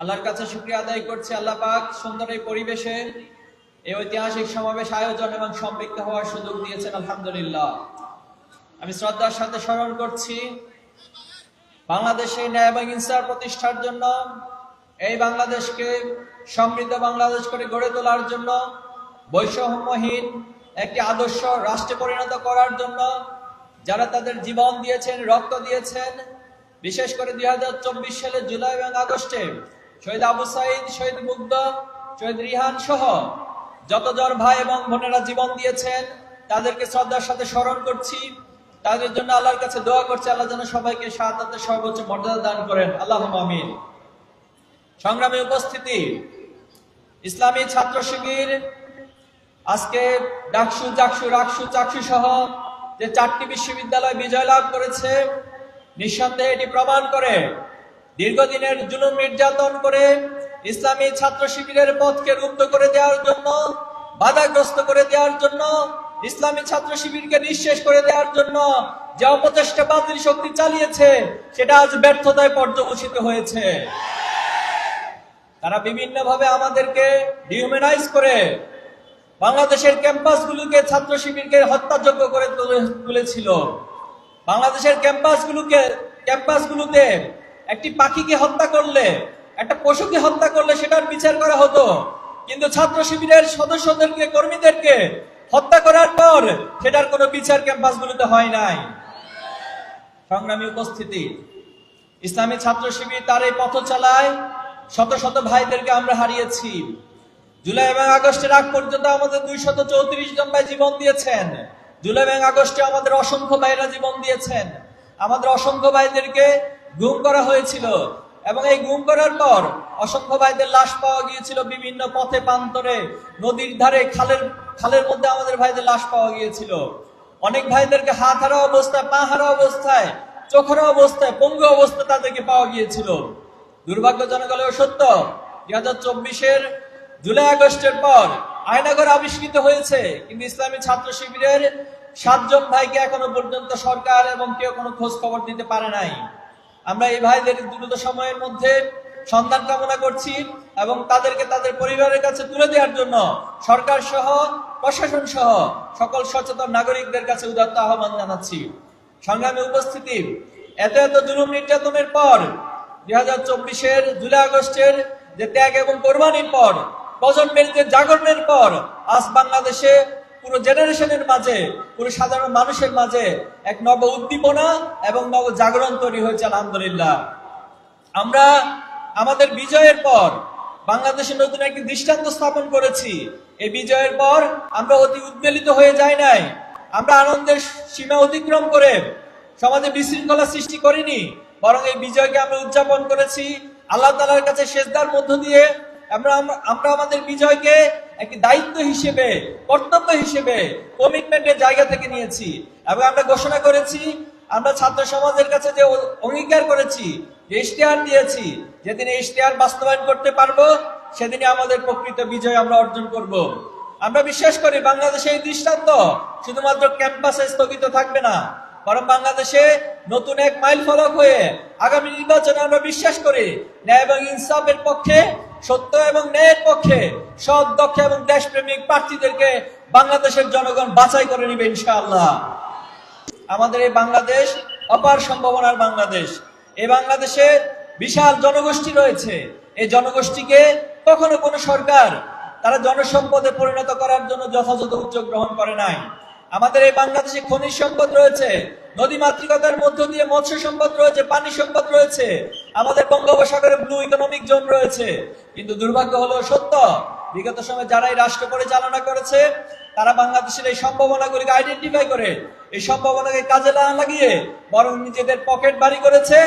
আল্লাহর কাছে শুক্রিয়া আদায় করছি, আল্লাহ পাক সুন্দর এই পরিবেশে, এই ঐতিহাসিক সমাবেশ আয়োজন এবং সম্পৃক্ত হওয়ার সুযোগ দিয়েছেন, আলহামদুলিল্লাহ। আমি শ্রদ্ধার সাথে স্মরণ করছি, বাংলাদেশে ন্যায় এবং ইনসার প্রতিষ্ঠার জন্য, এই বাংলাদেশকে সমৃদ্ধ বাংলাদেশ করে গড়ে তোলার জন্য, বৈষম্যহীন একটি আদর্শ রাষ্ট্রে পরিণত করার জন্য যারা তাদের জীবন দিয়েছেন, রক্ত দিয়েছেন, বিশেষ করে দুই হাজার চব্বিশ সালের জুলাই এবং আগস্টে শহীদ আবু সাইদ, শহীদ মুগ্ধ শহীদ রিহান সহ যতজন ভাই এবং বোনেরা জীবন দিয়েছেন, তাদেরকে শ্রদ্ধার সাথে স্মরণ করছি। তাদের জন্য আল্লাহর কাছে দোয়া করছি, আল্লাহ যেন সবাইকে শাহাদাতের সর্বোচ্চ মর্যাদা দান করেন। আল্লাহ আমিন। সংগ্রামী উপস্থিতি, ইসলামী ছাত্র শিবির, আজকে ডাকসু, জাকসু, রাকসু, চাকসু সহ যে চারটি বিশ্ববিদ্যালয় বিজয় লাভ করেছে, নিঃসন্দেহে এটি প্রমাণ করে দীর্ঘদিনের জুলুম নির্যাতন করে ইসলামী ছাত্র শিবিরের পথকে রুদ্ধ করে দেওয়ার জন্য, বাধাগ্রস্ত করে দেওয়ার জন্য, ইসলামী ছাত্র শিবিরকে নিঃশেষ করে দেওয়ার জন্য যে অপচেষ্টা বাতিল শক্তি চালিয়েছে, সেটা আজ ব্যর্থতায় পর্যবসিত হয়েছে। তারা বিভিন্নভাবে আমাদেরকে ডিহুম্যানাইজ করে বাংলাদেশের ক্যাম্পাসগুলোকে ছাত্র শিবিরকে হত্যাযোগ্য করে তুলেছিল। বাংলাদেশের ক্যাম্পাসগুলোকে ক্যাম্পাসগুলোতে একটি পাখিকে হত্যা করলে, একটা পশুকে হত্যা করলে সেটার বিচার করা হতো। কিন্তু ছাত্র শিবিরের সদস্যদেরকে, কর্মীদেরকে হত্যা করার পর সেটার কোনো বিচার ক্যাম্পাসগুলোতে হয় নাই। সংগ্রামী উপস্থিতি। ইসলামী ছাত্র শিবির তার এই পথ চালায়। শত শত ভাইদেরকে আমরা হারিয়েছি। জুলাই এবং আগস্টের আগ পর্যন্ত আমাদের দুই শত চৌত্রিশ জন ভাই জীবন দিয়েছেন। জুলাই এবং আগস্টে আমাদের অসংখ্য ভাইরা জীবন দিয়েছেন। আমাদের অসংখ্য ভাইদেরকে গুম করা হয়েছিল। এবং এই গুম করার পর অসংখ্য ভাইদের লাশ পাওয়া গিয়েছিল বিভিন্ন পথে, প্রান্তরে, নদীর ধারে, খালের খালের মধ্যে আমাদের ভাইদের লাশ পাওয়া গিয়েছিল। অনেক ভাইদেরকে হাত হারা অবস্থায়, পা হারা অবস্থায় চোখরা অবস্থায়, পঙ্গু অবস্থায় তাদেরকে পাওয়া গিয়েছিল। দুর্ভাগ্যজনক হলেও সত্য দুই হাজার চব্বিশের জুলাই আগস্টের পর আয়নাগর আবিষ্কৃত হয়েছে। কিন্তু ইসলামী ছাত্র শিবিরের সাতজন ভাইকে এখনও পর্যন্ত সরকার এবং কেউ কোনো খোঁজ খবর দিতে পারে নাই। আমরা এই ভাইদের দ্রুত সময়ের মধ্যে সন্ধান কামনা করছি এবং তাদেরকে তাদের পরিবারের কাছে তুলে দেওয়ার জন্য সরকার সহ, প্রশাসন সহ সকল সচেতন নাগরিকদের কাছে উদাত্ত আহ্বান জানাচ্ছি। সংগ্রামী উপস্থিতি। এত এত জুলুম নির্যাতনের পর দুই হাজার চব্বিশের জুলাই আগস্টের যে ত্যাগ এবং কোরবানির পর, প্রজন্মের যে জাগরণের পর, আজ বাংলাদেশে পুরো জেনারেশনের মাঝে, পুরো সাধারণ মানুষের মাঝে এক নব উদ্দীপনা এবং নব জাগরণ তৈরি হয়েছে, আলহামদুলিল্লাহ। আমরা আমাদের বিজয়ের পর বাংলাদেশে নতুন একটি দৃষ্টান্ত স্থাপন করেছি। এই বিজয়ের পর আমরা অতি উদ্বেলিত হয়ে যাই নাই। আমরা আনন্দের সীমা অতিক্রম করে সমাজে বিশৃঙ্খলা সৃষ্টি করিনি, বরং এই বিজয়কে আমরা উদযাপন করেছি। আল্লাহ তালার কাছে শেষদার মধ্য দিয়ে আমরা আমরা আমাদের বিজয়কে একটি দায়িত্ব হিসেবে, কর্তব্য হিসেবে কমিটমেন্টের জায়গা থেকে নিয়েছি এবং আমরা ঘোষণা করেছি, আমরা ছাত্র সমাজের কাছে যে অঙ্গীকার করেছি, যে ইশতেহার দিয়েছি, যেদিন ইশতেহার বাস্তবায়ন করতে পারব, সেদিনই আমাদের প্রকৃত বিজয় আমরা অর্জন করব। আমরা বিশ্বাস করি বাংলাদেশে এই দৃষ্টান্ত শুধুমাত্র ক্যাম্পাসে স্থগিত থাকবে না বরং বাংলাদেশে নতুন এক মাইল ফলক হয়ে আগামী নির্বাচনে আমরা বিশ্বাস করি, ন্যায় এবং ইনসাফের পক্ষে, সত্য এবং ন্যায়ের পক্ষে সৎ, দক্ষ এবং দেশপ্রেমিক প্রার্থীদেরকে বাংলাদেশের জনগণ বাছাই করে নিবে ইনশাআল্লাহ। আমাদের এই বাংলাদেশ অপার সম্ভাবনার বাংলাদেশ। এই বাংলাদেশে বিশাল জনগোষ্ঠী রয়েছে। এই জনগোষ্ঠীকে কখনো কোনো সরকার তারা জনসম্পদে পরিণত করার জন্য যথাযথ উদ্যোগ গ্রহণ করে নাই। আমাদের এই বাংলাদেশে খনিজ সম্পদ রয়েছে, নদী মাতৃকতার মধ্য দিয়ে মৎস্য সম্পদ রয়েছে, পানি সম্পদ রয়েছে, আমাদের বঙ্গোপসাগরে ব্লু ইকোনমিক জোন রয়েছে। কিন্তু দুর্ভাগ্য হলো সত্য, বিগত সময়ে যারা এই রাষ্ট্র পরিচালনা করেছে, তারা বাংলাদেশের এই সম্ভাবনাগুলিকে আইডেন্টিফাই করে, এই সম্ভাবনাকে কাজে না লাগিয়ে বরং নিজেদের পকেট বাড়ি করেছে,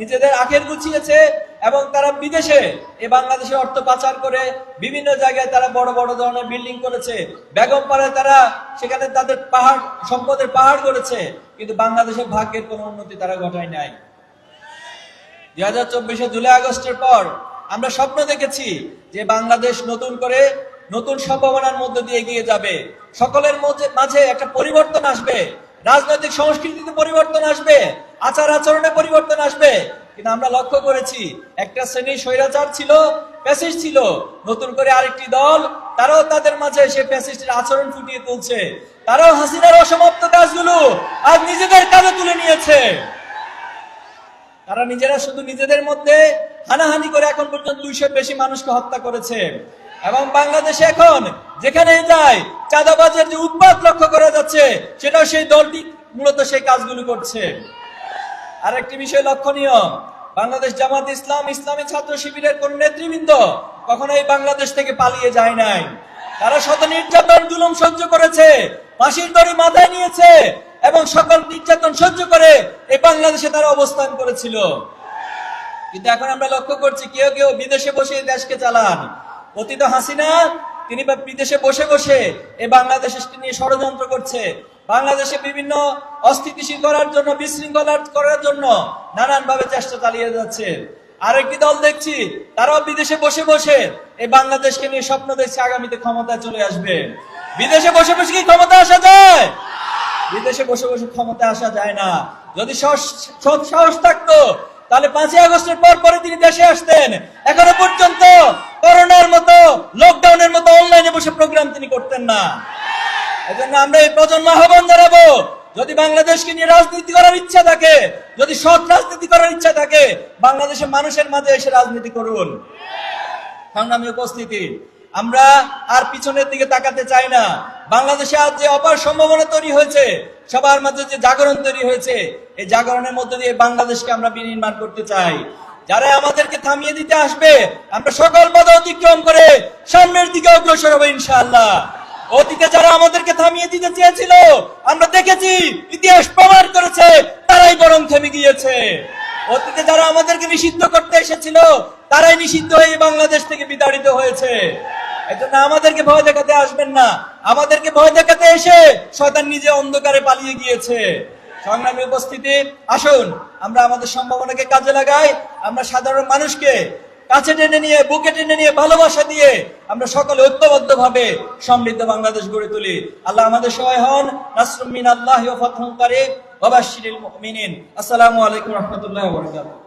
নিজেদের আখের গুছিয়েছে এবং তারা বিদেশে এই বাংলাদেশে অর্থ পাচার করে বিভিন্ন জায়গায় তারা বড় বড় ধরনের বিল্ডিং করেছে। বেগম পাড়ায় তারা সেখানে তাদের পাহাড়, সম্পদের পাহাড় করেছে, কিন্তু বাংলাদেশের ভাগ্যের কোনো উন্নতি তারা ঘটায় নাই। দুই হাজার চব্বিশে জুলাই আগস্টের পর আমরা স্বপ্ন দেখেছি যে বাংলাদেশ নতুন করে নতুন সম্ভাবনার মধ্য দিয়ে এগিয়ে যাবে। সকলের মাঝে একটা পরিবর্তন আসবে। রাজনৈতিক সংস্কৃতিতে পরিবর্তন আসবে আচার আচরণে পরিবর্তন আসবে। কিন্তু আমরা লক্ষ্য করেছি, একটা শ্রেণি স্বৈরাচার ছিল প্যাসিস্ট ছিল। নতুন করে আরেকটি দল, তারাও তাদের মাঝে সে প্যাসিস্টের আচরণ ফুটিয়ে তুলছে। তারাও হাসিনার অসমাপ্ত কাজগুলো আজ নিজেদের কাজে তুলে নিয়েছে। তারা নিজেরা শুধু নিজেদের মধ্যে হানাহানি করে এখন পর্যন্ত দুইশোর বেশি মানুষকে হত্যা করেছে। এবং বাংলাদেশে এখন যেখানে যায়, চাঁদাবাজের যে উৎপাদ লক্ষ্য করা যাচ্ছে, সেটাও সেই দলটি মূলত সেই কাজগুলো করছে। আরেকটি বিষয় লক্ষণীয়। বাংলাদেশ জামাত ইসলাম ইসলামী ছাত্র শিবিরের কোন নেতৃবৃন্দ কখনো এই বাংলাদেশ থেকে পালিয়ে যায় নাই। তারা শত নির্যাতন, জুলুম সহ্য করেছে, ফাঁসির দড়ি মাথায় নিয়েছে এবং সকল নির্যাতন সহ্য করে এই বাংলাদেশে তারা অবস্থান করেছিল। কিন্তু এখন আমরা লক্ষ্য করছি কেউ কেউ বিদেশে বসে দেশকে চালান। অতীত হাসিনা, তিনি বিদেশে বসে বসে এই বাংলাদেশকে নিয়ে ষড়যন্ত্র করছে। বাংলাদেশে বিভিন্ন অস্থিতিশীল করার জন্য, বিশৃঙ্খলা করার জন্য নানান ভাবে চেষ্টা চালিয়ে যাচ্ছে। আরেকটি দল দেখছি, তারাও বিদেশে বসে বসে এই বাংলাদেশকে নিয়ে স্বপ্ন দেখছে আগামীতে ক্ষমতায় চলে আসবে। বিদেশে বসে বসে কি ক্ষমতা আসা যায়? বিদেশে বসে বসে ক্ষমতা আসা যায় না। যদি সৎ সাহস থাকতো, তাহলে পাঁচই আগস্টের পর পরে তিনি দেশে আসতেন। এখনও পর্যন্ত করোনার মতো লকডাউনের মতো অনলাইনে বসে প্রোগ্রাম তিনি করতেন না। এজন্য আমরা এই প্রজন্ম আহ্বান জানাব, যদি বাংলাদেশকে নিয়ে রাজনীতি করার ইচ্ছা থাকে, যদি সৎ রাজনীতি করার ইচ্ছা থাকে, বাংলাদেশের মানুষের মাঝে এসে রাজনীতি করুন। সংগ্রামী উপস্থিতি, আমরা আর পিছনের দিকে তাকাতে চাই না। বাংলাদেশে আজ যে অপার সম্ভাবনা তৈরি হয়েছে, সবার মাঝে যে জাগরণ তৈরি হয়েছে, এই জাগরণের মধ্যে দিয়ে বাংলাদেশকে আমরা বিনির্মাণ করতে চাই। যারা আমাদেরকে থামিয়ে দিতে আসবে, আমরা সকল বাধা অতিক্রম করে সামনের দিকে অগ্রসর হব ইনশাআল্লাহ। অতীতে যারা আমাদেরকে থামিয়ে দিতে চেয়েছিল, আমরা দেখেছি ইতিহাস প্রমাণ করেছে, তারাই বরং থেমে গিয়েছে। অতীতে যারা আমাদেরকে নিষিদ্ধ করতে এসেছিল, তারাই নিষিদ্ধ হয়ে বাংলাদেশ থেকে বিতাড়িত হয়েছে। এজন্য আমাদেরকে ভয় দেখাতে আসবেন না। আমাদেরকে ভয় দেখাতে এসে শয়তান নিজে অন্ধকারে পালিয়ে গিয়েছে। সংগ্রামী উপস্থিতি, আসুন, আমরা আমাদের সম্ভাবনাকে কাজে লাগাই, আমরা সাধারণ মানুষকে কাছে টেনে নিয়ে, বুকে টেনে নিয়ে, ভালোবাসা দিয়ে আমরা সকলে ঐক্যবদ্ধ ভাবে সমৃদ্ধ বাংলাদেশ গড়ে তুলি। আল্লাহ আমাদের সহায় হন। নাসরুমিন আল্লাহ ফাতহুন কারীব ওয়া বাশশিরিল মুমিনিন। আসসালামু আলাইকুম রাহমাতুল্লাহি ওয়া বারাকাতুহু।